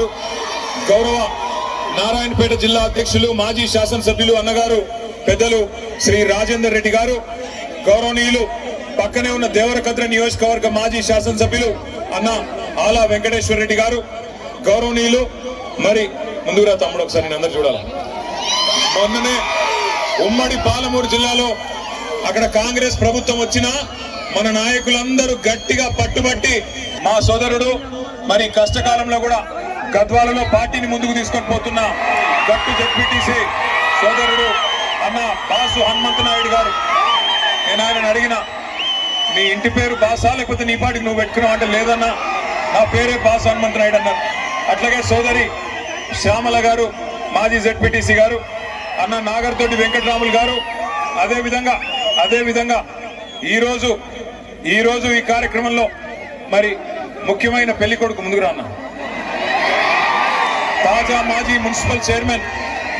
అన్నగారు గౌరవ నారాయణపేట జిల్లా అధ్యక్షులు మాజీ శాసనసభ్యులు అన్నగారు పెద్దలు శ్రీ రాజేందర్ రెడ్డి గారు గౌరవనీయులు పక్కనే ఉన్న దేవరకద్ర నియోజకవర్గ మాజీ శాసనసభ్యులు అన్న ఆలా వెంకటేశ్వర రెడ్డి గారు గౌరవనీయులు మరి ముందుగా తమ్ముడు ఒకసారి నేను అందరు చూడాలి? మొన్ననే ఉమ్మడి పాలమూరు జిల్లాలో అక్కడ కాంగ్రెస్ ప్రభుత్వం వచ్చినా మన నాయకులందరూ గట్టిగా పట్టుబట్టి మా సోదరుడు మరి కష్టకాలంలో కూడా గద్వాలలో పార్టీని ముందుకు తీసుకొని పోతున్న గట్టు జడ్పీటీసీ సోదరుడు అన్న బాసు హనుమంత నాయుడు గారు. నేను ఆయన అడిగిన నీ ఇంటి పేరు బాసా? లేకపోతే నీ పాటికి నువ్వు పెట్టుకున్నావు అంటే లేదన్నా? నా పేరే బాసు హనుమంత నాయుడు అన్నారు. అట్లాగే సోదరి శ్యామల గారు మాజీ జడ్పీటీసీ గారు అన్న నాగర్తోటి వెంకటరాములు గారు అదేవిధంగా అదేవిధంగా ఈరోజు ఈరోజు ఈ కార్యక్రమంలో మరి ముఖ్యమైన పెళ్ళి కొడుకు ముందుకు రాన్న తాజా మాజీ మున్సిపల్ చైర్మన్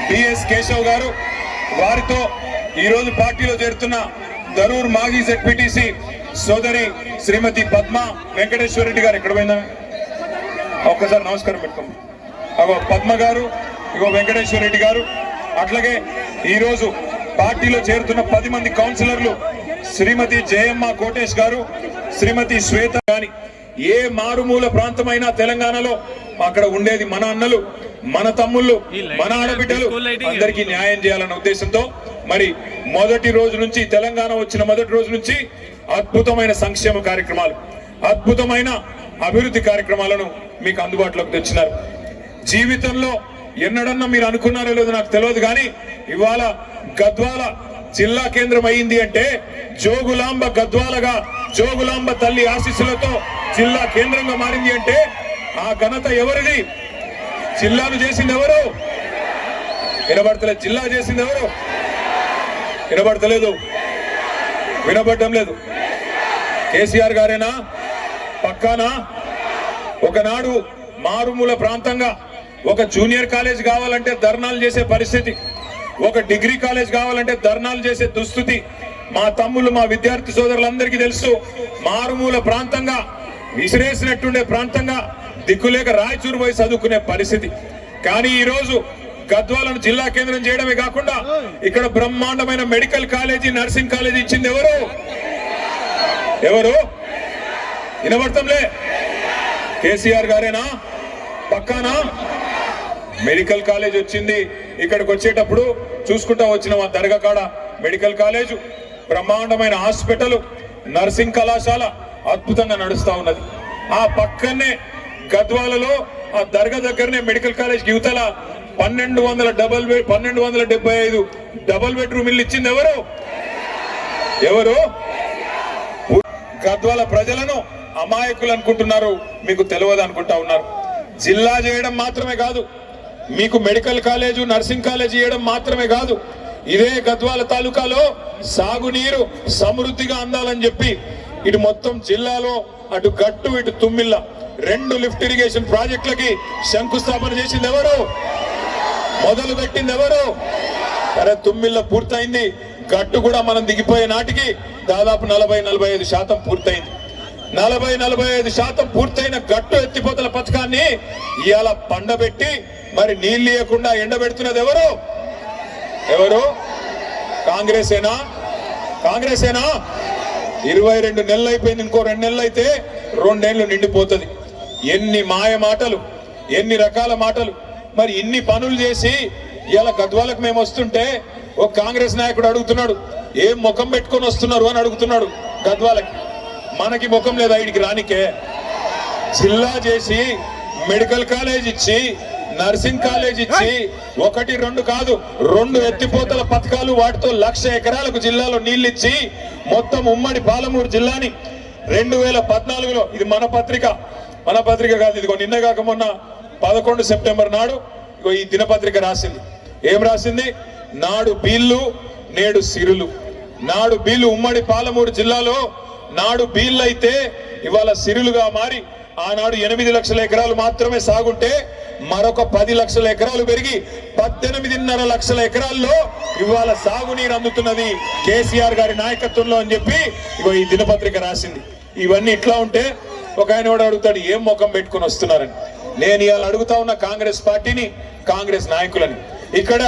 బిఎస్ కేశవ్ గారు వారితో ఈరోజు పార్టీలో చేరుతున్న ధరూర్ మాజీ జెడ్పీటీసీ సోదరి శ్రీమతి పద్మ వెంకటేశ్వర రెడ్డి గారు ఎక్కడ పోయిందా? ఒక్కసారి నమస్కారం పెట్టుకోండి. అగో పద్మ గారు ఇగో వెంకటేశ్వర రెడ్డి గారు అట్లాగే ఈరోజు పార్టీలో చేరుతున్న పది మంది కౌన్సిలర్లు శ్రీమతి జయమ్మ కోటేష్ గారు శ్రీమతి శ్వేత గాని ఏ మారుమూల ప్రాంతమైనా తెలంగాణలో అక్కడ ఉండేది మన అన్నలు మన తమ్ముళ్ళు మన ఆడబిడ్డలు. అందరికీ న్యాయం చేయాలన్న ఉద్దేశంతో మరి మొదటి రోజు నుంచి తెలంగాణ వచ్చిన మొదటి రోజు నుంచి అద్భుతమైన సంక్షేమ కార్యక్రమాలు అద్భుతమైన అభివృద్ధి కార్యక్రమాలను మీకు అందుబాటులోకి తెచ్చినారు. జీవితంలో ఎన్నడన్నా మీరు అనుకున్నారో లేదో నాకు తెలియదు కానీ ఇవాళ గద్వాల జిల్లా కేంద్రం అయింది అంటే జోగులాంబ గద్వాలగా జోగులాంబ తల్లి ఆశీస్సులతో జిల్లా కేంద్రంగా మారింది అంటే ఆ ఘనత ఎవరిది? జిల్లాను చేసింది ఎవరు? వినబడతలేదు జిల్లా చేసింది ఎవరు? వినబడతలేదు. వినబడటం లేదు. కేసీఆర్ గారేనా? పక్కానా? ఒకనాడు మారుమూల ప్రాంతంగా ఒక జూనియర్ కాలేజ్ కావాలంటే ధర్నాలు చేసే పరిస్థితి ఒక డిగ్రీ కాలేజ్ కావాలంటే ధర్నాలు చేసే దుస్థితి మా తమ్ముళ్ళు మా విద్యార్థి సోదరులందరికీ తెలుసు. మారుమూల ప్రాంతంగా విసిరేసినట్టుండే ప్రాంతంగా దిక్కులేక రాయచూరు పోయి చదువుకునే పరిస్థితి. కానీ ఈరోజు గద్వాలను జిల్లా కేంద్రం చేయడమే కాకుండా ఇక్కడ బ్రహ్మాండమైన మెడికల్ కాలేజీ నర్సింగ్ కాలేజీ ఇచ్చింది ఎవరు? ఎవరు? వినబడతంలే. కేసీఆర్ గారేనా? పక్కానా? మెడికల్ కాలేజ్ వచ్చింది. ఇక్కడికి వచ్చేటప్పుడు చూసుకుంటా వచ్చిన మా దర్గా కాడ మెడికల్ కాలేజ్ బ్రహ్మాండమైన హాస్పిటల్ నర్సింగ్ కళాశాల అద్భుతంగా నడుస్తూ ఉన్నది. ఆ పక్కనే గద్వాలలో ఆ దర్గా దగ్గరనే మెడికల్ కాలేజ్ యువతల పన్నెండు వందల డబల్ బెడ్ పన్నెండు వందల డెబ్బై ఐదు డబల్ బెడ్రూమ్ ఇల్లు ఇచ్చింది ఎవరు? ఎవరు? గద్వాల ప్రజలను అమాయకులు అనుకుంటున్నారు. మీకు తెలియదు అనుకుంటా ఉన్నారు. జిల్లా చేయడం మాత్రమే కాదు. మీకు మెడికల్ కాలేజు నర్సింగ్ కాలేజ్ చేయడం మాత్రమే కాదు. ఇదే గద్వాల తాలూకాలో సాగునీరు సమృద్ధిగా అందాలని చెప్పి ఇటు మొత్తం జిల్లాలో అటు గట్టు ఇటు తుమ్మిల్ల రెండు లిఫ్ట్ ఇరిగేషన్ ప్రాజెక్టులకి శంకుస్థాపన చేసింది ఎవరు? మొదలు పెట్టింది ఎవరు? అరే తుమ్మిల్ల పూర్తయింది. గట్టు కూడా మనం దిగిపోయే నాటికి దాదాపు నలభై నలభై ఐదు శాతం పూర్తయింది. నలభై నలభై ఐదు శాతం పూర్తయిన గట్టు ఎత్తిపోతల పథకాన్ని ఇవాళ పండబెట్టి మరి నీళ్ళు ఇవ్వకుండా ఎండబెడుతున్నది ఎవరు? ఎవరు? కాంగ్రెసేనా? కాంగ్రెసేనా? ఇరవై రెండు నెలలు అయిపోయింది ఇంకో రెండు నెలలు అయితే రెండేళ్ళు నిండిపోతుంది. ఎన్ని మాయ మాటలు ఎన్ని రకాల మాటలు. మరి ఇన్ని పనులు చేసి ఇలా గద్వాలకు మేము వస్తుంటే ఒక కాంగ్రెస్ నాయకుడు అడుగుతున్నాడు ఏం ముఖం పెట్టుకొని వస్తున్నారు? అని అడుగుతున్నాడు గద్వాలకి. మనకి ముఖం లేదా వీడికి రానికే. జిల్లా చేసి మెడికల్ కాలేజ్ ఇచ్చి నర్సింగ్ కాలేజ్ ఇచ్చి ఒకటి రెండు కాదు రెండు ఎత్తిపోతల పథకాలు వాటితో లక్ష ఎకరాలకు జిల్లాలో నీళ్ళిచ్చి ఇచ్చి మొత్తం ఉమ్మడి పాలమూరు జిల్లాని రెండు వేల పద్నాలుగులో ఇది మన పత్రిక మన పత్రిక కాదు ఇదిగో నిన్న కాక మొన్న పదకొండు సెప్టెంబర్ నాడు ఇగో ఈ దినపత్రిక రాసింది. ఏం రాసింది? నాడు బీళ్ళు నేడు సిరులు. నాడు బీళ్ళు ఉమ్మడి పాలమూరు జిల్లాలో నాడు బీళ్ళు అయితే ఇవాళ సిరులుగా మారి ఆనాడు ఎనిమిది లక్షల ఎకరాలు మాత్రమే సాగుంటే మరొక పది లక్షల ఎకరాలు పెరిగి పద్దెనిమిదిన్నర లక్షల ఎకరాల్లో ఇవాళ సాగునీరు అందుతున్నది కేసీఆర్ గారి నాయకత్వంలో అని చెప్పి ఇగో ఈ దినపత్రిక రాసింది. ఇవన్నీ ఇట్లా ఉంటే ఒక ఆయన కూడా అడుగుతాడు ఏం ముఖం పెట్టుకొని వస్తున్నారని? నేను ఇవాళ అడుగుతా ఉన్న కాంగ్రెస్ పార్టీని కాంగ్రెస్ నాయకులని. ఇక్కడ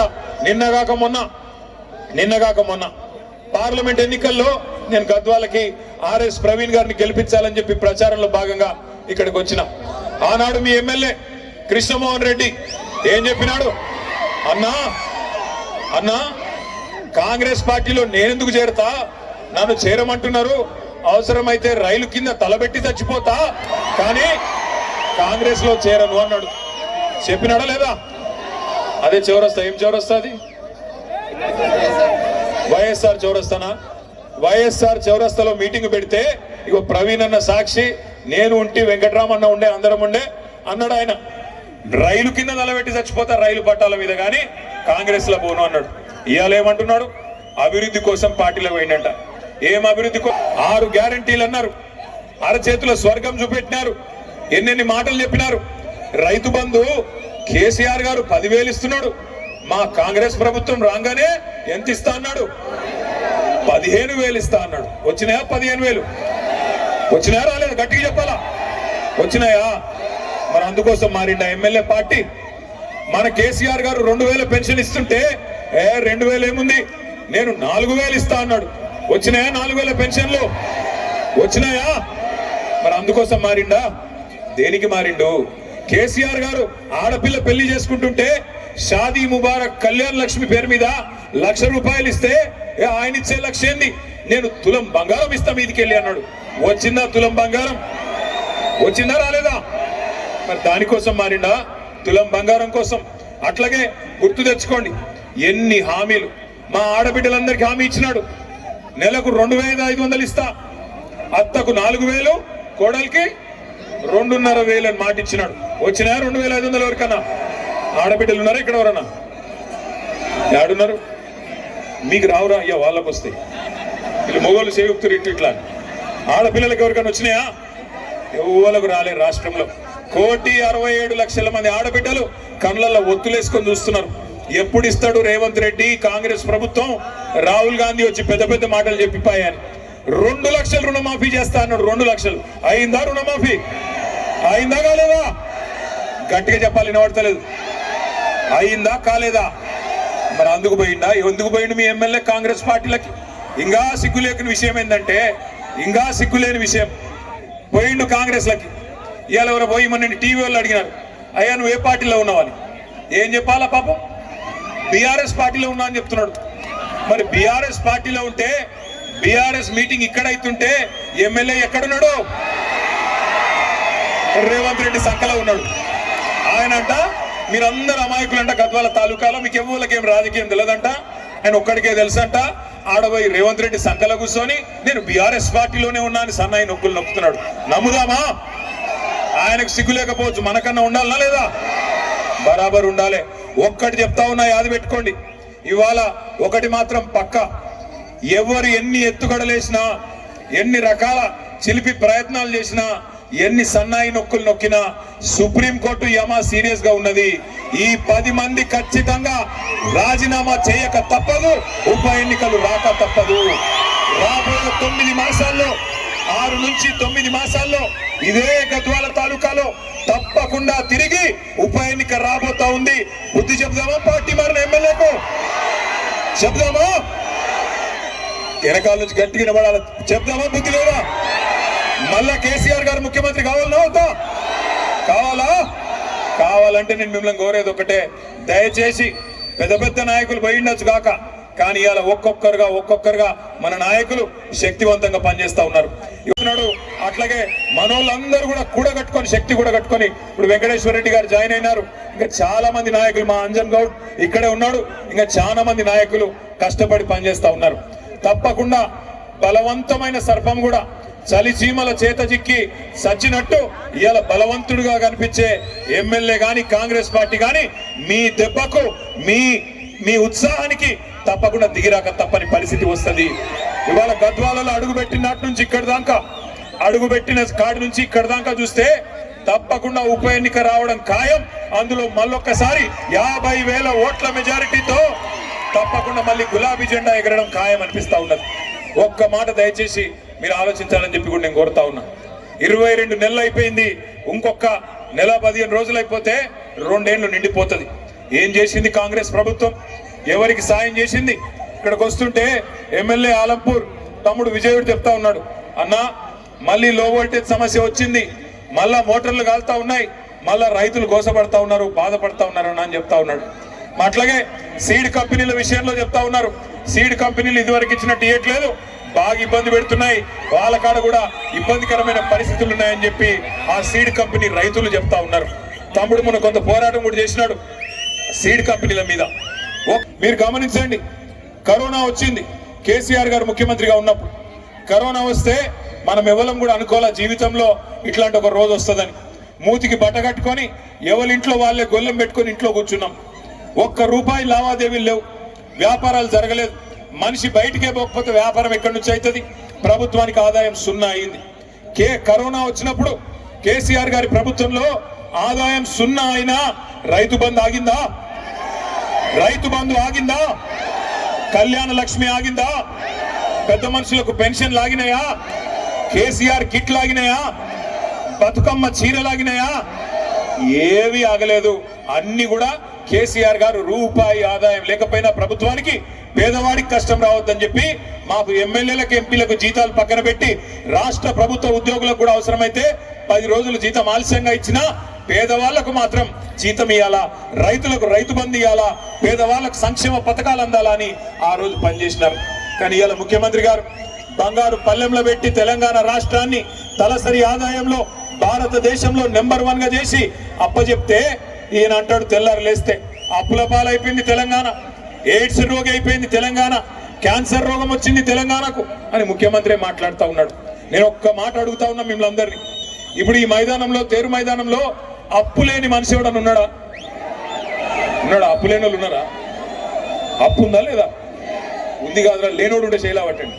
నిన్నగాక మొన్న నిన్నగాక మొన్న పార్లమెంట్ ఎన్నికల్లో నేను గద్వాలకి ఆర్ఎస్ ప్రవీణ్ గారిని గెలిపించాలని చెప్పి ప్రచారంలో భాగంగా ఇక్కడికి వచ్చిన. ఆనాడు మీ ఎమ్మెల్యే కృష్ణమోహన్ రెడ్డి ఏం చెప్పినాడు? అన్నా అన్నా కాంగ్రెస్ పార్టీలో నేనెందుకు చేరతా? నన్ను చేరమంటున్నారు. అవసరమైతే రైలు కింద తలబెట్టి చచ్చిపోతా. కానీ కాంగ్రెస్లో చేరను అన్నాడు. చెప్పినాడా లేదా? అదే చౌరస్తా. ఏం చౌరస్తా అది? వైఎస్ఆర్ చౌరస్తానా? వైఎస్ఆర్ చౌరస్తాలో మీటింగ్ పెడితే ఇగో ప్రవీణ్ అన్న సాక్షి నేను ఉంటే వెంకటరామన్న ఉండే అందరం ఉండే అన్నాడు ఆయన. రైలు కింద నిలబెట్టి చచ్చిపోతా రైలు పట్టాల మీద కానీ కాంగ్రెస్లో పోను అన్నాడు. ఇవాళ ఏమంటున్నాడు? అభివృద్ధి కోసం పార్టీలో పోయిందంట ఏం అభివృద్ధి ఆరు గ్యారంటీలు అన్నారు. అరచేతిలో స్వర్గం చూపెట్టినారు. ఎన్నెన్ని మాటలు చెప్పినారు. రైతు బంధు కేసీఆర్ గారు పదివేలు ఇస్తున్నాడు. మా కాంగ్రెస్ ప్రభుత్వం రాగానే ఎంత ఇస్తా అన్నాడు? పదిహేను వేలు ఇస్తా అన్నాడు. వచ్చినాయా? పదిహేను వేలు. వచ్చినాయా? రాలేదు. గట్టిగా చెప్పాలా? వచ్చినాయా? మరి అందుకోసం మారిండా ఎమ్మెల్యే పార్టీ. మన కేసీఆర్ గారు రెండు వేల పెన్షన్ ఇస్తుంటే ఏ రెండు వేలు ఏముంది? నేను నాలుగు వేలు ఇస్తా అన్నాడు. వచ్చినాయా నాలుగు వేల పెన్షన్లు? వచ్చినాయా? మరి అందుకోసం మారిండా? దేనికి మారిండు? కేసీఆర్ గారు ఆడపిల్ల పెళ్ళి చేసుకుంటుంటే షాదీ ముబారక్ కళ్యాణ్ లక్ష్మి పేరు మీద లక్ష రూపాయలు ఇస్తే ఆయన ఇచ్చే లక్ష ఏంది? నేను తులం బంగారం ఇస్తా మీదికి వెళ్ళి అన్నాడు. వచ్చిందా తులం బంగారం? వచ్చిందా రాలేదా? మరి దానికోసం మారిండా? తులం బంగారం కోసం. అట్లాగే గుర్తు తెచ్చుకోండి ఎన్ని హామీలు. మా ఆడబిడ్డలందరికీ హామీ ఇచ్చినాడు. నెలకు రెండు వేల ఐదు వందలు ఇస్తా. అత్తకు నాలుగు వేలు కోడలికి రెండున్నర వేలు అని మాట ఇచ్చినాడు. వచ్చినా రెండు వేల ఐదు వందల వరకన్నా? ఆడబిడ్డలు ఉన్నారు ఇక్కడ ఎవరన్నా? ఆడున్నారు మీకు రావురా అయ్యా వాళ్ళకు వస్తాయి వీళ్ళు మొగోళ్ళు సేవక్తులు ఇటు ఇట్లా. ఆడపిల్లలకి ఎవరికైనా వచ్చినాయా? ఎవరికి రాలే రాష్ట్రంలో. కోటి అరవై ఏడు లక్షల మంది ఆడబిడ్డలు కళ్ళల్లో ఒత్తులేసుకొని చూస్తున్నారు. ఎప్పుడు ఇస్తాడు రేవంత్ రెడ్డి కాంగ్రెస్ ప్రభుత్వం? రాహుల్ గాంధీ వచ్చి పెద్ద పెద్ద మాటలు చెప్పిపోయాను. రెండు లక్షలు రుణమాఫీ చేస్తా అన్నాడు రెండు లక్షలు. అయిందా రుణమాఫీ? అయిందా కాలేదా? గట్టిగా చెప్పాలి వినబడతలేదు. అయిందా కాలేదా? మరి అందుకు పోయిందా ఎందుకు పోయిండు మీ ఎమ్మెల్యే కాంగ్రెస్ పార్టీలకి? ఇంకా సిగ్గులేని విషయం ఏంటంటే ఇంకా సిగ్గులేని విషయం. పోయిండు కాంగ్రెస్లకి. ఇవాళ ఎవరో పోయి మన టీవీ వాళ్ళు అడిగినారు. అయ్యా నువ్వు ఏ పార్టీలో ఉన్నావని ఏం చెప్పాలా పాపం? బీఆర్ఎస్ పార్టీలో ఉన్నా అని చెప్తున్నాడు. మరి బీఆర్ఎస్ పార్టీలో ఉంటే బీఆర్ఎస్ మీటింగ్ ఇక్కడ అవుతుంటే ఎమ్మెల్యే ఎక్కడున్నాడు? రేవంత్ రెడ్డి సంఖలో ఉన్నాడు. ఆయన అంట మీరందరూ అమాయకులంట గద్వాల తాలూకాలో మీకు ఎవరికేం ఏం రాజకీయం తెలియదంట ఆయన ఒక్కడికే తెలుసంట ఆడబోయి రేవంత్ రెడ్డి సంకల కూర్చొని నేను బీఆర్ఎస్ పార్టీలోనే ఉన్నాను సన్నాయి నొక్కులు నొక్కుతున్నాడు. నమ్ముదామా? ఆయనకు సిగ్గు లేకపోవచ్చు మనకన్నా ఉండాలనా లేదా? బరాబర్ ఉండాలి. ఒక్కటి చెప్తా ఉన్నా యాది పెట్టుకోండి. ఇవాళ ఒకటి మాత్రం పక్క. ఎవరు ఎన్ని ఎత్తుగడలేసినా ఎన్ని రకాల చిలిపి ప్రయత్నాలు చేసినా ఎన్ని సన్నాయి నొక్కులు నొక్కినా సుప్రీంకోర్టు యమా సీరియస్గా ఉన్నది. ఈ పది మంది ఖచ్చితంగా రాజీనామా చేయక తప్పదు ఉప ఎన్నికలు రాక తప్పదు. రాబోయే తొమ్మిది మాసాల్లో ఆరు నుంచి తొమ్మిది మాసాల్లో ఇదే గద్వాల తాలూకాలో తప్పకుండా తిరిగి ఉప ఎన్నిక రాబోతా ఉంది. బుద్ధి చెబుదామా పార్టీ మారిన ఎమ్మెల్యేకు? చెప్దామా వెనకాల నుంచి గట్టిగా పడాలి చెప్దామా బుద్ధి లేదా? మళ్ళా కేసీఆర్ గారు ముఖ్యమంత్రి కావాలన్నా కావాలా? కావాలంటే నేను మిమ్మల్ని కోరేది ఒకటే దయచేసి పెద్ద పెద్ద నాయకులు పోయిండొచ్చు కాక కానీ ఇలా ఒక్కొక్కరుగా ఒక్కొక్కరుగా మన నాయకులు శక్తివంతంగా పనిచేస్తా ఉన్నారు. ఇప్పుడు అట్లాగే మనోళ్ళందరూ కూడా కూడగట్టుకొని శక్తి కూడా కట్టుకొని ఇప్పుడు వెంకటేశ్వర రెడ్డి గారు జాయిన్ అయినారు. ఇంకా చాలా మంది నాయకులు మా అంజన్ గౌడ్ ఇక్కడే ఉన్నాడు. ఇంకా చాలా మంది నాయకులు కష్టపడి పనిచేస్తా ఉన్నారు. తప్పకుండా బలవంతమైన సర్పం కూడా చలిచీమల చేత చిక్కి సచ్చినట్టు ఇవాళ బలవంతుడుగా కనిపించే ఎమ్మెల్యే గాని కాంగ్రెస్ పార్టీ గాని మీ దెబ్బకు మీ మీ ఉత్సాహానికి తప్పకుండా దిగిరాక తప్పని పరిస్థితి వస్తది. ఇవాళ గద్వాలలో అడుగు పెట్టినట్టు నుంచి ఇక్కడ దాకా అడుగు పెట్టిన కాడి నుంచి ఇక్కడ దాకా చూస్తే తప్పకుండా ఉప ఎన్నిక రావడం ఖాయం. అందులో మళ్ళొక్కసారి యాభై వేల ఓట్ల మెజారిటీతో తప్పకుండా మళ్ళీ గులాబీ జెండా ఎగరడం ఖాయం అనిపిస్తా ఉన్నది. ఒక్క మాట దయచేసి మీరు ఆలోచించాలని చెప్పి కూడా నేను కోరుతా ఉన్నా. ఇరవై రెండు నెలలు అయిపోయింది. ఇంకొక నెల పదిహేను రోజులు అయిపోతే రెండేళ్ళు నిండిపోతుంది. ఏం చేసింది కాంగ్రెస్ ప్రభుత్వం? ఎవరికి సాయం చేసింది? ఇక్కడికి వస్తుంటే ఎమ్మెల్యే ఆలంపూర్ తమ్ముడు విజయుడు చెప్తా ఉన్నాడు. అన్నా మళ్ళీ లో వోల్టేజ్ సమస్య వచ్చింది. మళ్ళా మోటార్లు కాలుతా ఉన్నాయి. మళ్ళా రైతులు గోసపడతా ఉన్నారు బాధపడతా ఉన్నారు అని చెప్తా ఉన్నాడు. అట్లాగే సీడ్ కంపెనీల విషయంలో చెప్తా ఉన్నారు. సీడ్ కంపెనీలు ఇదివరకు ఇచ్చినట్టు ఇవ్వట్లేదు బాగా ఇబ్బంది పెడుతున్నాయి. వాళ్ళ కాడ కూడా ఇబ్బందికరమైన పరిస్థితులు ఉన్నాయని చెప్పి ఆ సీడ్ కంపెనీ రైతులు చెప్తా ఉన్నారు. తమ్ముడు మన కొంత పోరాటం కూడా చేసినాడు సీడ్ కంపెనీల మీద. మీరు గమనించండి కరోనా వచ్చింది. కేసీఆర్ గారు ముఖ్యమంత్రిగా ఉన్నప్పుడు. కరోనా వస్తే మనం ఎవరం కూడా అనుకోవాలా జీవితంలో ఇట్లాంటి ఒక రోజు వస్తుందని. మూతికి బట్ట కట్టుకొని ఎవరింట్లో వాళ్ళే గొల్లెం పెట్టుకొని ఇంట్లో కూర్చున్నాం. ఒక్క రూపాయి లావాదేవీలు లేవు. వ్యాపారాలు జరగలేదు. మనిషి బయటికే పోకపోతే వ్యాపారం ఎక్కడి నుంచి అవుతుంది? ప్రభుత్వానికి ఆదాయం సున్నా అయింది. కే కరోనా వచ్చినప్పుడు కేసీఆర్ గారి ప్రభుత్వంలో ఆదాయం సున్నా అయినా రైతు బంధు ఆగిందా? రైతు బంధు ఆగిందా? కళ్యాణ లక్ష్మి ఆగిందా? పెద్ద మనుషులకు పెన్షన్ లాగినాయా? కేసీఆర్ కిట్ లాగినాయా? బతుకమ్మ చీర లాగినాయా? ఏవి ఆగలేదు. అన్ని కూడా కేసీఆర్ గారు రూపాయి ఆదాయం లేకపోయినా ప్రభుత్వానికి పేదవాడికి కష్టం రావద్దని చెప్పి మాకు ఎమ్మెల్యేలకు ఎంపీలకు జీతాలు పక్కన పెట్టి రాష్ట్ర ప్రభుత్వ ఉద్యోగులకు కూడా అవసరమైతే పది రోజులు జీతం ఆలస్యంగా ఇచ్చినా పేదవాళ్ళకు మాత్రం జీతం ఇవ్వాలా రైతులకు రైతు బంధు ఇవ్వాలా పేదవాళ్ళకు సంక్షేమ పథకాలు అందాలా అని ఆ రోజు పనిచేసినారు. కానీ ఇవాళ ముఖ్యమంత్రి గారు బంగారు పల్లెంలో పెట్టి తెలంగాణ రాష్ట్రాన్ని తలసరి ఆదాయంలో భారతదేశంలో నెంబర్ వన్గా చేసి అప్పచెప్తే ఈయన అంటాడు తెల్లారు లేస్తే. అప్పుల పాలైపోయింది తెలంగాణ. ఎయిడ్స్ రోగి అయిపోయింది తెలంగాణ. క్యాన్సర్ రోగం వచ్చింది తెలంగాణకు అని ముఖ్యమంత్రి మాట్లాడుతూ ఉన్నాడు. నేను ఒక్క మాట అడుగుతా ఉన్నా మిమ్మల్ని అందరినీ. ఇప్పుడు ఈ మైదానంలో తేరు మైదానంలో అప్పు లేని మనిషి ఎవడని ఉన్నాడా? ఉన్నాడా? అప్పు లేని వాళ్ళు ఉన్నారా? అప్పు ఉందా లేదా? ఉంది కాదురా లేనోడు ఉంటే చేయలేవట్టండి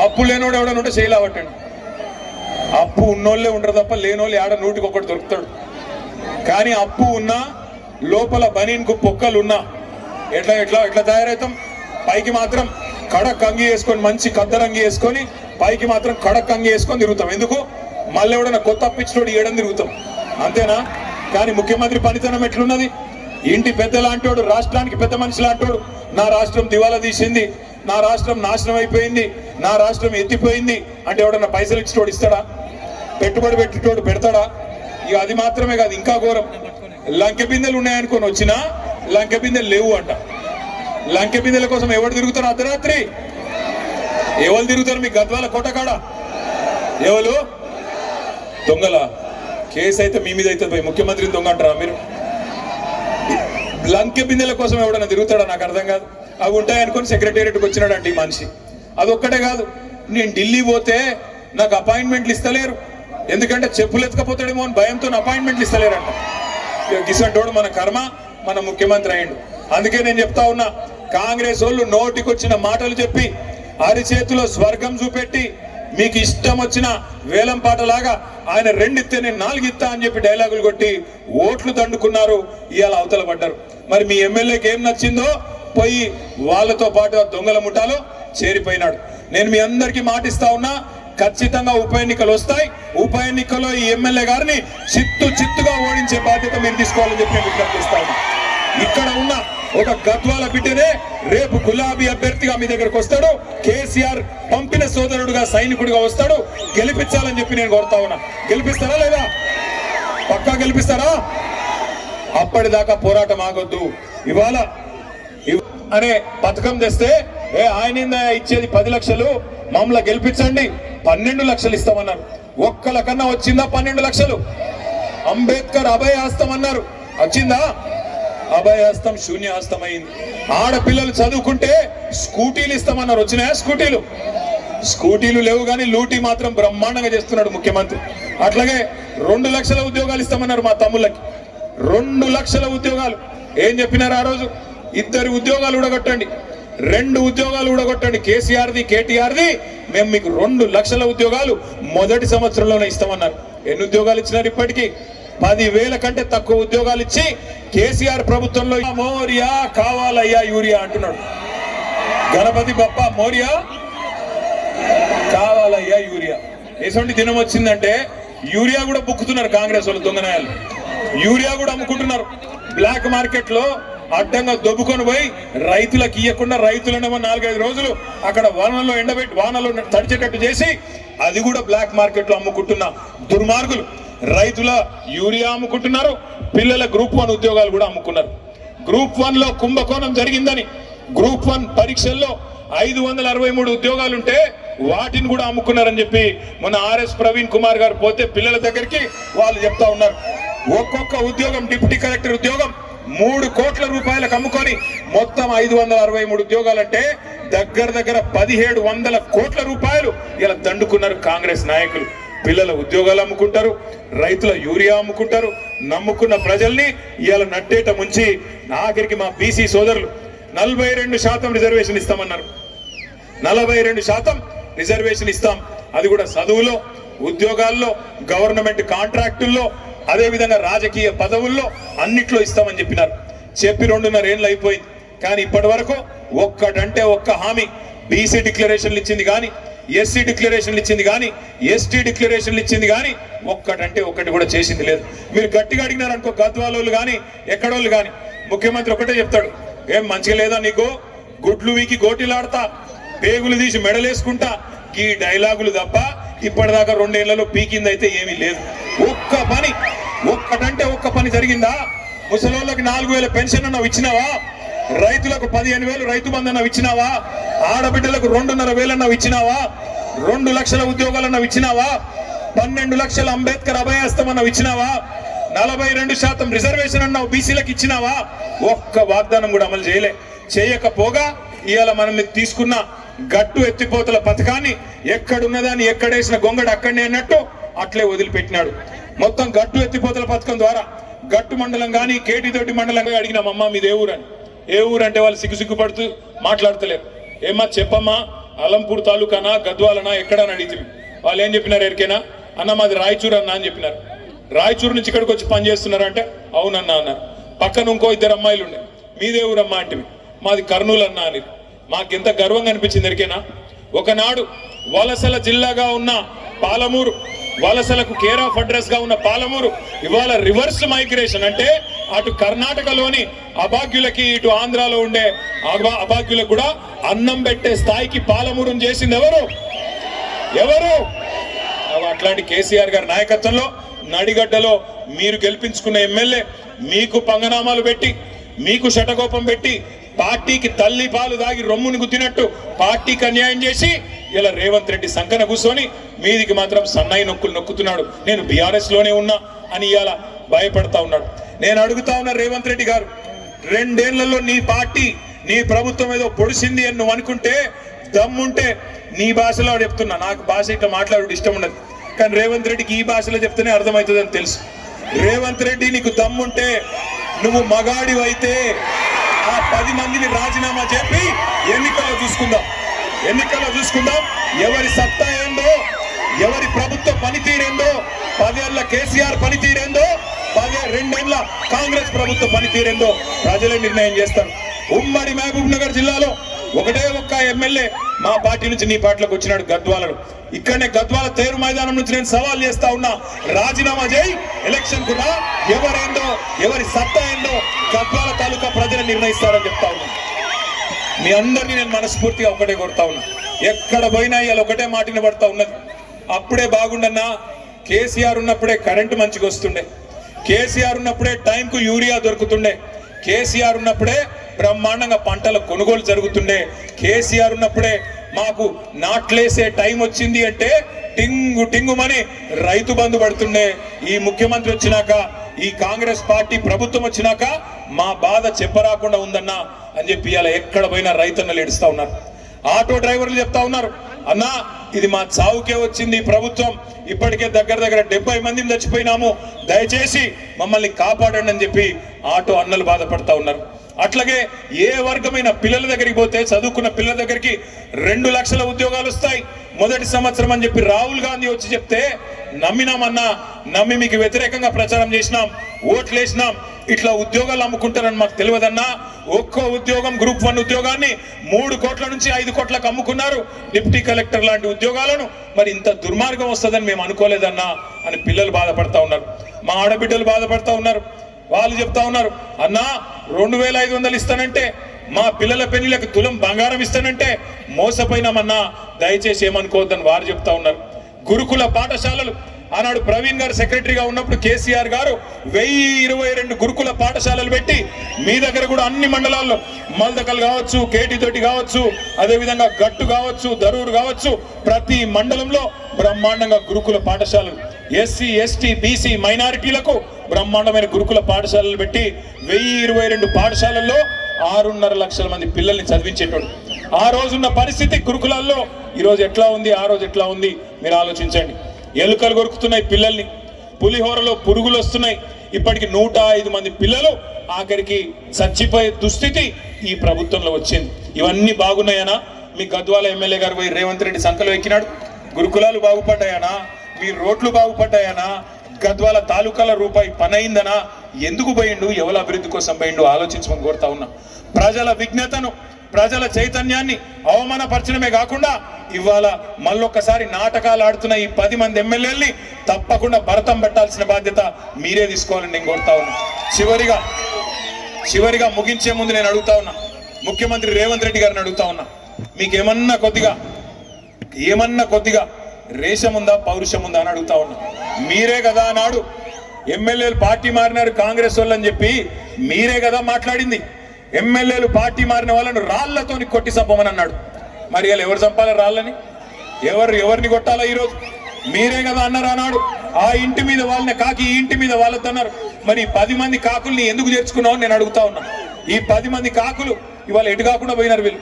అప్పు లేనోడు ఎవడనుంటే ఉంటే అప్పు ఉన్నోళ్ళే ఉండరు తప్ప లేనోళ్ళు ఆడ నూటికి ఒకటి దొరుకుతాడు. కానీ అప్పు ఉన్నా లోపల బనీన్కు పొక్కలు ఉన్నా ఎట్లా ఎట్లా ఎట్లా తయారవుతాం? పైకి మాత్రం కడక్ అంగి వేసుకొని మంచి కద్దరంగి వేసుకొని పైకి మాత్రం కడక్ అంగి వేసుకొని తిరుగుతాం. ఎందుకు? మళ్ళీ ఎవడన్నా కొత్త అప్పించినోడు ఏడం తిరుగుతాం. అంతేనా? కానీ ముఖ్యమంత్రి పనితనం ఎట్లున్నది? ఇంటి పెద్ద లాంటోడు రాష్ట్రానికి పెద్ద మనిషి లాంటోడు నా రాష్ట్రం దివాలా తీసింది నా రాష్ట్రం నాశనం అయిపోయింది నా రాష్ట్రం ఎత్తిపోయింది అంటే ఎవడన్నా పైసలు ఇచ్చినోడు ఇస్తాడా? పెట్టుబడి పెట్టేటోడు పెడతాడా? ఇక అది మాత్రమే కాదు ఇంకా ఘోరం. లంకె బిందెలు ఉన్నాయనుకొని వచ్చినా లంకె బిందెలు లేవు అంట. లంకె బిందెల కోసం ఎవరు తిరుగుతారు? అర్ధరాత్రి. ఎవరు తిరుగుతారు? మీ గద్వాల కోటకాడ. ఎవరు? దొంగల. కేసు అయితే మీ మీద అయితే ముఖ్యమంత్రిని దొంగ అంటారా మీరు? లంకె బిందెల కోసం ఎవడన్నా తిరుగుతాడా? నాకు అర్థం కాదు. అవి ఉంటాయనుకొని సెక్రటేరియట్కి వచ్చినాడంటే ఈ మనిషి. అది ఒక్కటే కాదు. నేను ఢిల్లీ పోతే నాకు అపాయింట్మెంట్లు ఇస్తలేరు. ఎందుకంటే చెప్పులు ఎత్తుకపోతాడేమో అని భయంతో అపాయింట్మెంట్లు ఇస్తలేరంట. ఇక గిసంటోడు మన కర్మ మన ముఖ్యమంత్రి అయ్యిండు. అందుకే నేను చెప్తా ఉన్నా కాంగ్రెస్ వాళ్ళు నోటికొచ్చిన మాటలు చెప్పి అరిచేతిలో స్వర్గం చూపెట్టి మీకు ఇష్టం వచ్చిన వేలం పాటలాగా ఆయన రెండిస్తే నేను నాలుగిత్తా అని చెప్పి డైలాగులు కొట్టి ఓట్లు దండుకున్నారు ఇవాళ అవతల పడ్డారు. మరి మీ ఎమ్మెల్యేకి ఏం నచ్చిందో పోయి వాళ్ళతో పాటు దొంగల ముఠాలో చేరిపోయినాడు. నేను మీ అందరికీ మాటిస్తా ఉన్నా ఖచ్చితంగా ఉప ఎన్నికలు వస్తాయి. ఉప ఎన్నికల్లో ఈ ఎమ్మెల్యే గారిని చిత్తు చిత్తుగా ఓడించే బాధ్యత మీరు తీసుకోవాలని చెప్పి నేను ఇక్కడ ఉన్న ఒక గద్వాల బిడ్డనే రేపు గులాబీ అభ్యర్థిగా మీ దగ్గరకు వస్తాడు. కేసీఆర్ పంపిన సోదరుడుగా సైనికుడిగా వస్తాడు. గెలిపించాలని చెప్పి నేను కోరుతా ఉన్నా. గెలిపిస్తారా లేదా? పక్కా గెలిపిస్తారా? అప్పటిదాకా పోరాటం ఆగొద్దు. ఇవాళ అనే పథకం తెస్తే ఏ ఆయన ఇచ్చేది పది లక్షలు? మమ్మల్ని గెలిపించండి. పన్నెండు లక్షలు ఇస్తామన్నారు. ఒక్కల కన్నా వచ్చిందా పన్నెండు లక్షలు? అంబేద్కర్ అభయహస్తం అన్నారు. వచ్చిందా? అభయహస్తం శూన్యహస్తం అయింది ఆడపిల్లలు చదువుకుంటే స్కూటీలు ఇస్తామన్నారు. వచ్చినాయా స్కూటీలు? స్కూటీలు లేవు కానీ లూటీ మాత్రం బ్రహ్మాండంగా చేస్తున్నాడు ముఖ్యమంత్రి. అట్లాగే రెండు లక్షల ఉద్యోగాలు ఇస్తామన్నారు మా తమ్ముళ్ళకి. రెండు లక్షల ఉద్యోగాలు. ఏం చెప్పినారు ఆ రోజు? ఇద్దరు ఉద్యోగాలు ఊడగొట్టండి. రెండు ఉద్యోగాలు ఊడగొట్టండి. కేసీఆర్ది కేటీఆర్ది మేము మీకు రెండు లక్షల ఉద్యోగాలు మొదటి సంవత్సరంలోనే ఇస్తామన్నారు. ఎన్ని ఉద్యోగాలు ఇచ్చినారు ఇప్పటికీ? పదివేల కంటే తక్కువ ఉద్యోగాలు ఇచ్చి కేసీఆర్ ప్రభుత్వంలో మోరియా కావాలయ్యా యూరియా అంటున్నాడు. గణపతి బప్ప మోరియా కావాలయ్యా యూరియా. ఎటువంటి దినం వచ్చిందంటే యూరియా కూడా బుక్కుతున్నారు కాంగ్రెస్ వాళ్ళు దొంగనాయాలు యూరియా కూడా అమ్ముకుంటున్నారు. బ్లాక్ మార్కెట్లో అడ్డంగా దొబ్బుకొని పోయి రైతులకు ఇవ్వకుండా రైతులనేమో నాలుగైదు రోజులు అక్కడ వానలో ఎండబెట్టి వానలో తడిచేటట్టు చేసి అది కూడా బ్లాక్ మార్కెట్లో అమ్ముకుంటున్న దుర్మార్గులు. రైతుల యూరియా అమ్ముకుంటున్నారు పిల్లల గ్రూప్ వన్ ఉద్యోగాలు కూడా అమ్ముకున్నారు. గ్రూప్ వన్లో కుంభకోణం జరిగిందని గ్రూప్ వన్ పరీక్షల్లో ఐదు వందల అరవై మూడు ఉద్యోగాలుంటే వాటిని కూడా అమ్ముకున్నారని చెప్పి మొన్న ఆర్ఎస్ ప్రవీణ్ కుమార్ గారు పోతే పిల్లల దగ్గరికి వాళ్ళు చెప్తా ఉన్నారు. ఒక్కొక్క ఉద్యోగం డిప్యూటీ కలెక్టర్ ఉద్యోగం మూడు కోట్ల రూపాయలకు అమ్ముకొని మొత్తం ఐదు వందల అరవై మూడు ఉద్యోగాలంటే దగ్గర దగ్గర పదిహేడు వందల కోట్ల రూపాయలు ఇలా దండుకున్నారు కాంగ్రెస్ నాయకులు. పిల్లల ఉద్యోగాలు అమ్ముకుంటారు రైతుల యూరియా అమ్ముకుంటారు నమ్ముకున్న ప్రజల్ని ఇలా నట్టేట ముంచి ఆఖరికి మా బీసీ సోదరులు నలభై రెండు శాతం రిజర్వేషన్ ఇస్తామన్నారు. నలభై రెండు శాతం రిజర్వేషన్ ఇస్తాం. అది కూడా చదువులో ఉద్యోగాల్లో గవర్నమెంట్ కాంట్రాక్టుల్లో అదే విధంగా రాజకీయ పదవుల్లో అన్నిట్లో ఇస్తామని చెప్పినారు. చెప్పి రెండున్నర ఏళ్ళు అయిపోయింది. కానీ ఇప్పటి వరకు ఒక్కటంటే ఒక్క హామీ బీసీ డిక్లరేషన్లు ఇచ్చింది కానీ ఎస్సీ డిక్లరేషన్లు ఇచ్చింది కానీ ఎస్టీ డిక్లరేషన్లు ఇచ్చింది కానీ ఒక్కటంటే ఒక్కటి కూడా చేసింది లేదు. మీరు గట్టిగా అడిగినారనుకో గద్వాలోళ్ళు కానీ ఎక్కడోళ్ళు కానీ ముఖ్యమంత్రి ఒకటే చెప్తాడు. ఏం మంచిగా లేదా నీకు? గుడ్లు వీకి గోటిలాడతా పేగులు తీసి మెడలేసుకుంటా ఈ డైలాగులు తప్ప ఇప్పటిదాకా రెండేళ్ళలో పీకింది అయితే ఏమీ లేదు. ఒక్క పని ఒక్కటంటే ఒక్క పని జరిగిందా? ముసలోళ్ళకి నాలుగు వేల పెన్షన్ అన్న ఇచ్చినావా? రైతులకు పదిహేను వేలు రైతు బంధు అన్న ఇచ్చినావా? ఆడబిడ్డలకు రెండున్నర వేలన్న ఇచ్చినావా? రెండు లక్షల ఉద్యోగాలు ఇచ్చినావా? పన్నెండు లక్షల అంబేద్కర్ అభయాస్తం అన్న ఇచ్చినావా? నలభై రెండు శాతం రిజర్వేషన్ అన్న బీసీలకు ఇచ్చినావా? ఒక్క వాగ్దానం కూడా అమలు చేయలే. చేయకపోగా ఇవాళ మనం తీసుకున్న గట్టు ఎత్తిపోతల పథకాన్ని ఎక్కడున్నదాన్ని ఎక్కడేసిన గొంగడు అక్కడనే అన్నట్టు అట్లే వదిలిపెట్టినాడు. మొత్తం గట్టు ఎత్తిపోతల పథకం ద్వారా గట్టు మండలం కానీ కేటీతోటి మండలం కానీ అడిగినాం అమ్మ మీది ఏ ఊరని? ఏ ఊరంటే వాళ్ళు సిగ్గుసిగ్గుపడుతూ మాట్లాడతలేరు. ఏమ్మా చెప్పమ్మా అలంపూర్ తాలూకానా గద్వాలనా ఎక్కడని అడిగితే వాళ్ళు ఏం చెప్పినారు ఎరికేనా? అన్న మాది రాయచూర్ అన్న అని చెప్పినారు. రాయచూరు నుంచి ఇక్కడికి వచ్చి పని చేస్తున్నారంటే అవునన్నా అన్నారు. పక్కన ఇంకో ఇద్దరు అమ్మాయిలు ఉండే మీదే ఊరమ్మా అంటే మాది కర్నూలు అన్నా అని మాకెంత గర్వంగా అనిపించింది ఎరికేనా? ఒకనాడు వలసల జిల్లాగా ఉన్న పాలమూరు వలసలకు కేర్ ఆఫ్ అడ్రస్గా ఉన్న పాలమూరు ఇవాళ రివర్స్ మైగ్రేషన్ అంటే అటు కర్ణాటకలోని అభాగ్యులకి ఇటు ఆంధ్రాలో ఉండే అభా- అభాగ్యులకు కూడా అన్నం పెట్టే స్థాయికి పాలమూరును చేసింది ఎవరు? ఎవరు? అట్లాంటి కేసీఆర్ గారి నాయకత్వంలో నడిగడ్డలో మీరు గెలిపించుకున్న ఎమ్మెల్యే మీకు పంగనామాలు పెట్టి మీకు శటకోపం పెట్టి పార్టీకి తల్లి పాలు దాగి రొమ్ముని గుద్దినట్టు పార్టీకి అన్యాయం చేసి ఇలా రేవంత్ రెడ్డి సంకన కూర్చొని మీదికి మాత్రం సన్నాయి నొక్కులు నొక్కుతున్నాడు. నేను బీఆర్ఎస్లోనే ఉన్నా అని ఇవాళ భయపడతా ఉన్నాడు. నేను అడుగుతా ఉన్నా రేవంత్ రెడ్డి గారు రెండేళ్ళలో నీ పార్టీ నీ ప్రభుత్వం ఏదో పొడిసింది అని నువ్వు అనుకుంటే దమ్ముంటే నీ భాషలో చెప్తున్నా. నాకు భాష ఇట్లా మాట్లాడు ఇష్టం ఉండదు. కానీ రేవంత్ రెడ్డికి ఈ భాషలో చెప్తేనే అర్థమవుతుందని తెలుసు. రేవంత్ రెడ్డి నీకు దమ్ముంటే నువ్వు మగాడివైతే ఆ పది మందిని రాజీనామా చెప్పి ఎన్నికల్లో చూసుకుందాం. ఎన్నికల్లో చూసుకుందాం. ఎవరి సత్తా ఏందో ఎవరి ప్రభుత్వ పనితీరేందో పదేళ్ళ కేసీఆర్ పనితీరేందో పదే రెండేళ్ళ కాంగ్రెస్ ప్రభుత్వ పనితీరేందో ప్రజలే నిర్ణయం చేస్తారు. ఉమ్మడి మహబూబ్ నగర్ జిల్లాలో ఒకటే ఒక్క ఎమ్మెల్యే మా పార్టీ నుంచి నీ పార్టీలోకి వచ్చినాడు గద్వాలలో. ఇక్కడనే గద్వాల తేరు మైదానం నుంచి నేను సవాల్ చేస్తా ఉన్నా. రాజీనామా చేయి ఎలక్షన్ కూడా ఎవరేందో ఎవరి సత్తా ఏందో గద్వాల తాలూకా ప్రజలు నిర్ణయిస్తారని చెప్తా ఉన్నా. మీ అందరినీ నేను మనస్ఫూర్తిగా ఒకటే కొడతా ఉన్నా. ఎక్కడ పోయినా ఇవాళ ఒకటే మాట పడతా ఉన్నది. అప్పుడే బాగుండన్నా కేసీఆర్ ఉన్నప్పుడే కరెంటు మంచిగా వస్తుండే. కేసీఆర్ ఉన్నప్పుడే టైంకు యూరియా దొరుకుతుండే. కేసీఆర్ ఉన్నప్పుడే బ్రహ్మాండంగా పంటల కొనుగోలు జరుగుతుండే. కేసీఆర్ ఉన్నప్పుడే మాకు నాట్లేసే టైం వచ్చింది అంటే టింగు టింగుమని రైతు బంధు పడుతుండే. ఈ ముఖ్యమంత్రి వచ్చినాక ఈ కాంగ్రెస్ పార్టీ ప్రభుత్వం వచ్చినాక మా బాధ చెప్పరాకుండా ఉందన్నా అని చెప్పి ఇలా ఎక్కడ పోయినా రైతన్నలు ఏడుస్తా ఉన్నారు. ఆటో డ్రైవర్లు చెప్తా ఉన్నారు. అన్నా ఇది మా చావుకే వచ్చింది ప్రభుత్వం. ఇప్పటికే దగ్గర దగ్గర డెబ్బై మందిని చచ్చిపోయినాము. దయచేసి మమ్మల్ని కాపాడండి అని చెప్పి ఆటో అన్నలు బాధపడతా ఉన్నారు. అట్లాగే ఏ వర్గమైన పిల్లల దగ్గరికి పోతే చదువుకున్న పిల్లల దగ్గరికి రెండు లక్షల ఉద్యోగాలు వస్తాయి. మొదటి సంవత్సరం అని చెప్పి రాహుల్ గాంధీ వచ్చి చెప్తే నమ్మినామన్నా నమ్మి మీకు వ్యతిరేకంగా ప్రచారం చేసినాం ఓట్లు వేసినాం ఇట్లా ఉద్యోగాలు అమ్ముకుంటారని మాకు తెలియదన్నా ఒక్కో ఉద్యోగం గ్రూప్ వన్ ఉద్యోగాన్ని మూడు కోట్ల నుంచి ఐదు కోట్లకు అమ్ముకున్నారు డిప్టీ కలెక్టర్ లాంటి ఉద్యోగాలను. మరి ఇంత దుర్మార్గం వస్తుందని మేము అనుకోలేదన్నా అని పిల్లలు బాధపడతా ఉన్నారు. మా ఆడబిడ్డలు బాధపడతా ఉన్నారు. వాళ్ళు చెప్తా ఉన్నారు అన్నా రెండు వేల ఐదు వందలు ఇస్తానంటే మా పిల్లల పెళ్ళిలకు తులం బంగారం ఇస్తానంటే మోసపోయినామన్నా దయచేసి ఏమనుకోవద్దని వారు చెప్తా ఉన్నారు. గురుకుల పాఠశాలలు ఆనాడు ప్రవీణ్ గారు సెక్రటరీగా ఉన్నప్పుడు కేసీఆర్ గారు వెయ్యి ఇరవై రెండు గురుకుల పాఠశాలలు పెట్టి మీ దగ్గర కూడా అన్ని మండలాల్లో మల్దకల్ కావచ్చు కేటీతోటి కావచ్చు అదేవిధంగా గట్టు కావచ్చు దరూరు కావచ్చు ప్రతి మండలంలో బ్రహ్మాండంగా గురుకుల పాఠశాలలు ఎస్సీ ఎస్టీ బీసీ మైనారిటీలకు బ్రహ్మాండమైన గురుకుల పాఠశాలలు పెట్టి వెయ్యి ఇరవై రెండు పాఠశాలల్లో ఆరున్నర లక్షల మంది పిల్లల్ని చదివించేటోడు ఆ రోజున్న పరిస్థితి గురుకులాల్లో ఈరోజు ఎట్లా ఉంది ఆ రోజు ఎట్లా ఉంది మీరు ఆలోచించండి. ఎలుకలు కొరుకుతున్నాయి పిల్లల్ని పులిహోరలో పురుగులు వస్తున్నాయి. ఇప్పటికి నూట ఐదు మంది పిల్లలు ఆఖరికి చచ్చిపోయే దుస్థితి ఈ ప్రభుత్వంలో వచ్చింది. ఇవన్నీ బాగున్నాయనా? మీ గద్వాల ఎమ్మెల్యే గారు పోయి రేవంత్ రెడ్డి సంఖలో ఎక్కినాడు. గురుకులాలు బాగుపడ్డాయనా? మీ రోడ్లు బాగుపడ్డాయనా? గద్వాల తాలూకాల రూపాయి పనైందనా? ఎందుకు పోయిండు? ఎవరి అభివృద్ధి కోసం పోయిండు? ఆలోచించమని కోరుతా ఉన్నా. ప్రజల విజ్ఞతను ప్రజల చైతన్యాన్ని అవమానపరచడమే కాకుండా ఇవాళ మళ్ళొక్కసారి నాటకాలు ఆడుతున్న ఈ పది మంది ఎమ్మెల్యేల్ని తప్పకుండా భరతం పెట్టాల్సిన బాధ్యత మీరే తీసుకోవాలని నేను కోరుతా ఉన్నా. చివరిగా చివరిగా ముగించే ముందు నేను అడుగుతా ఉన్నా. ముఖ్యమంత్రి రేవంత్ రెడ్డి గారిని అడుగుతా ఉన్నా. మీకేమన్నా కొద్దిగా ఏమన్నా కొద్దిగా రేషం ఉందా పౌరుషం ఉందా అని అడుగుతా ఉన్నా. మీరే కదా అన్నాడు. ఎమ్మెల్యేలు పార్టీ మారినారు కాంగ్రెస్ వాళ్ళని చెప్పి మీరే కదా మాట్లాడింది. ఎమ్మెల్యేలు పార్టీ మారిన వాళ్ళను రాళ్ళతో కొట్టి చంపమని అన్నాడు. మరి వాళ్ళు ఎవరు చంపాలి రాళ్ళని? ఎవరు ఎవరిని కొట్టాలా ఈరోజు? మీరే కదా అన్నారు అన్నాడు. ఆ ఇంటి మీద వాళ్ళని కాకి ఈ ఇంటి మీద వాళ్ళతో అన్నారు. మరి పది మంది కాకుల్ని ఎందుకు చేర్చుకున్నావు నేను అడుగుతా ఉన్నా. ఈ పది మంది కాకులు ఇవాళ ఎటు కాకుండా పోయినారు వీళ్ళు?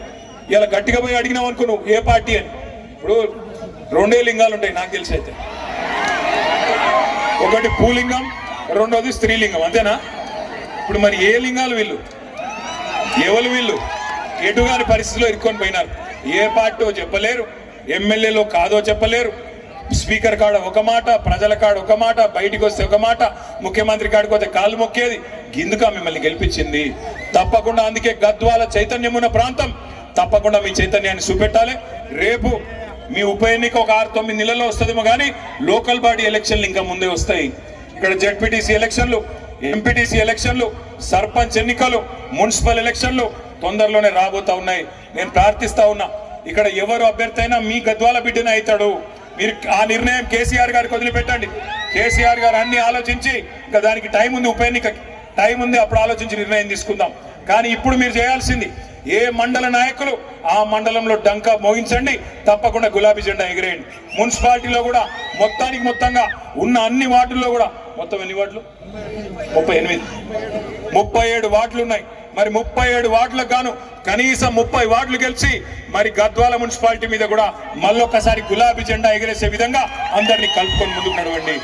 ఇలా గట్టిగా పోయి అడిగినావు అనుకో నువ్వు ఏ పార్టీ అని? ఇప్పుడు రెండే లింగాలు ఉంటాయి నాకు తెలిసి అయితే. ఒకటి పూలింగం రెండోది స్త్రీలింగం అంతేనా? ఇప్పుడు మరి ఏ లింగాలు వీళ్ళు? ఎవరు వీళ్ళు? ఎటుగాని పరిస్థితిలో ఇరుక్కొని పోయినారు. ఏ పార్టీ చెప్పలేరు ఎమ్మెల్యేలో కాదో చెప్పలేరు. స్పీకర్ కాడ ఒక మాట ప్రజల కాడ ఒక మాట బయటికి వస్తే ఒక మాట ముఖ్యమంత్రి కాడికి వస్తే కాళ్ళు మొక్కేది. గిందుక మిమ్మల్ని గెలిపించింది. తప్పకుండా అందుకే గద్వాల చైతన్యమున్న ప్రాంతం. తప్పకుండా మీ చైతన్యాన్ని చూపెట్టాలి. రేపు మీ ఉప ఎన్నిక ఒక ఆరు తొమ్మిది నెలల్లో వస్తుందేమో కానీ లోకల్ బాడీ ఎలక్షన్లు ఇంకా ముందే వస్తాయి. ఇక్కడ జెడ్పీటీసీ ఎలక్షన్లు ఎంపీటీసీ ఎలక్షన్లు సర్పంచ్ ఎన్నికలు మున్సిపల్ ఎలక్షన్లు తొందరలోనే రాబోతా ఉన్నాయి. నేను ప్రార్థిస్తా ఉన్నా ఇక్కడ ఎవరు అభ్యర్థి అయినా మీ గద్వాల బిడ్డనే అవుతాడు. మీరు ఆ నిర్ణయం కేసీఆర్ గారికి వదిలిపెట్టండి. కేసీఆర్ గారు అన్ని ఆలోచించి ఇంకా దానికి టైం ఉంది ఉప ఎన్నికకి టైం ఉంది అప్పుడు ఆలోచించి నిర్ణయం తీసుకుందాం. కానీ ఇప్పుడు మీరు చేయాల్సింది ఏ మండల నాయకులు ఆ మండలంలో డంకా మోగించండి తప్పకుండా గులాబీ జెండా ఎగిరేయండి. మున్సిపాలిటీలో కూడా మొత్తానికి మొత్తంగా ఉన్న అన్ని వార్డుల్లో కూడా మొత్తం ఎన్ని వార్డులు? ముప్పై ఎనిమిది. ముప్పై ఏడు వార్డులు ఉన్నాయి. మరి ముప్పై ఏడు వార్డులకు గాను కనీసం ముప్పై వార్డులు గెలిచి మరి గద్వాల మున్సిపాలిటీ మీద కూడా మళ్ళొక్కసారి గులాబీ జెండా ఎగిరేసే విధంగా అందరినీ కలుపుకొని ముందుకు నడవండి.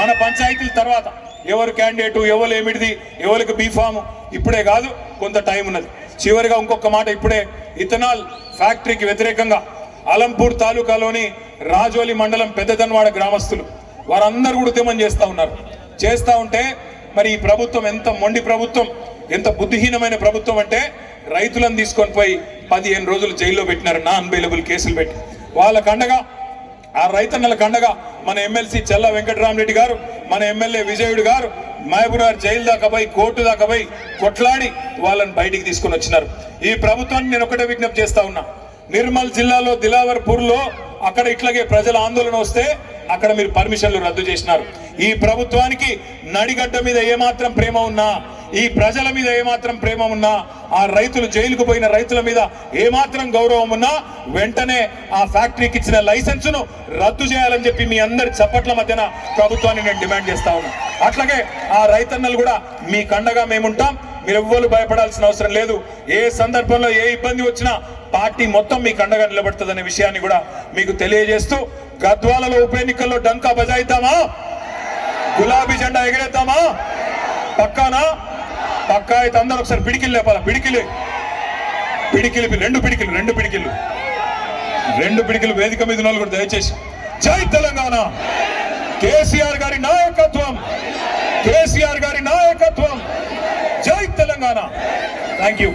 మన పంచాయతీల తర్వాత ఎవరు క్యాండిడేటు ఎవరు ఏమిటిది ఎవరికి బీఫాము ఇప్పుడే కాదు కొంత టైం ఉన్నది. చివరిగా ఇంకొక మాట ఇప్పుడే. ఇథనాల్ ఫ్యాక్టరీకి వ్యతిరేకంగా అలంపూర్ తాలూకాలోని రాజోలి మండలం పెద్దదన్వాడ గ్రామస్తులు వారందరూ కూడా ఉద్యమం చేస్తూ ఉన్నారు. చేస్తూ ఉంటే మరి ఈ ప్రభుత్వం ఎంత మొండి ప్రభుత్వం ఎంత బుద్ధిహీనమైన ప్రభుత్వం అంటే రైతులను తీసుకొని పోయి పదిహేను రోజులు జైల్లో పెట్టినారు నాన్ అవైలబుల్ కేసులు పెట్టి. వాళ్ళకండగా ఆ రైతన్నల కండగా మన ఎమ్మెల్సీ చెల్ల వెంకటరామరెడ్డి గారు మన ఎమ్మెల్యే విజయుడు గారు మహబూబ్నగర్ జైలు దాకా పోయి కోర్టు దాకా పోయి కొట్లాడి వాళ్ళని బయటికి తీసుకొని వచ్చినారు. ఈ ప్రభుత్వాన్ని నేను ఒకటే విజ్ఞప్తి చేస్తా ఉన్నా. నిర్మల్ జిల్లాలో దిలావర్పూర్లో అక్కడ ఇట్లాగే ప్రజల ఆందోళన వస్తే అక్కడ మీరు పర్మిషన్లు రద్దు చేసినారు. ఈ ప్రభుత్వానికి నడిగడ్డ మీద ఏమాత్రం ప్రేమ ఉన్నా ఈ ప్రజల మీద ఏమాత్రం ప్రేమ ఉన్నా ఆ రైతులు జైలుకు పోయిన రైతుల మీద ఏమాత్రం గౌరవం ఉన్నా వెంటనే ఆ ఫ్యాక్టరీకి ఇచ్చిన లైసెన్సును రద్దు చేయాలని చెప్పి మీ అందరి చప్పట్ల మధ్యన ప్రభుత్వాన్ని నేను డిమాండ్ చేస్తా ఉన్నా. అట్లాగే ఆ రైతన్నలు కూడా మీ కండగా మేముంటాం. మీరు ఎవ్వరు భయపడాల్సిన అవసరం లేదు. ఏ సందర్భంలో ఏ ఇబ్బంది వచ్చినా పార్టీ మొత్తం మీకు అండగా నిలబడుతుందనే విషయాన్ని కూడా మీకు తెలియజేస్తూ గద్వాలలో ఉప ఎన్నికల్లో డంకా బజాయిద్దామా? గులాబీ జెండా ఎగరేద్దామా? పక్కానా? పక్కా అయితే అందరూ ఒకసారి పిడికిలు లేపాలా? పిడికిలు పిడికిలు రెండు పిడికిలు రెండు పిడికిలు రెండు పిడికిలు వేదిక మీద ఉన్న కూడా దయచేసి. జై తెలంగాణ! కేసీఆర్ గారి నాయకత్వం! కేసీఆర్ గారి నాయకత్వం! Telangana thank you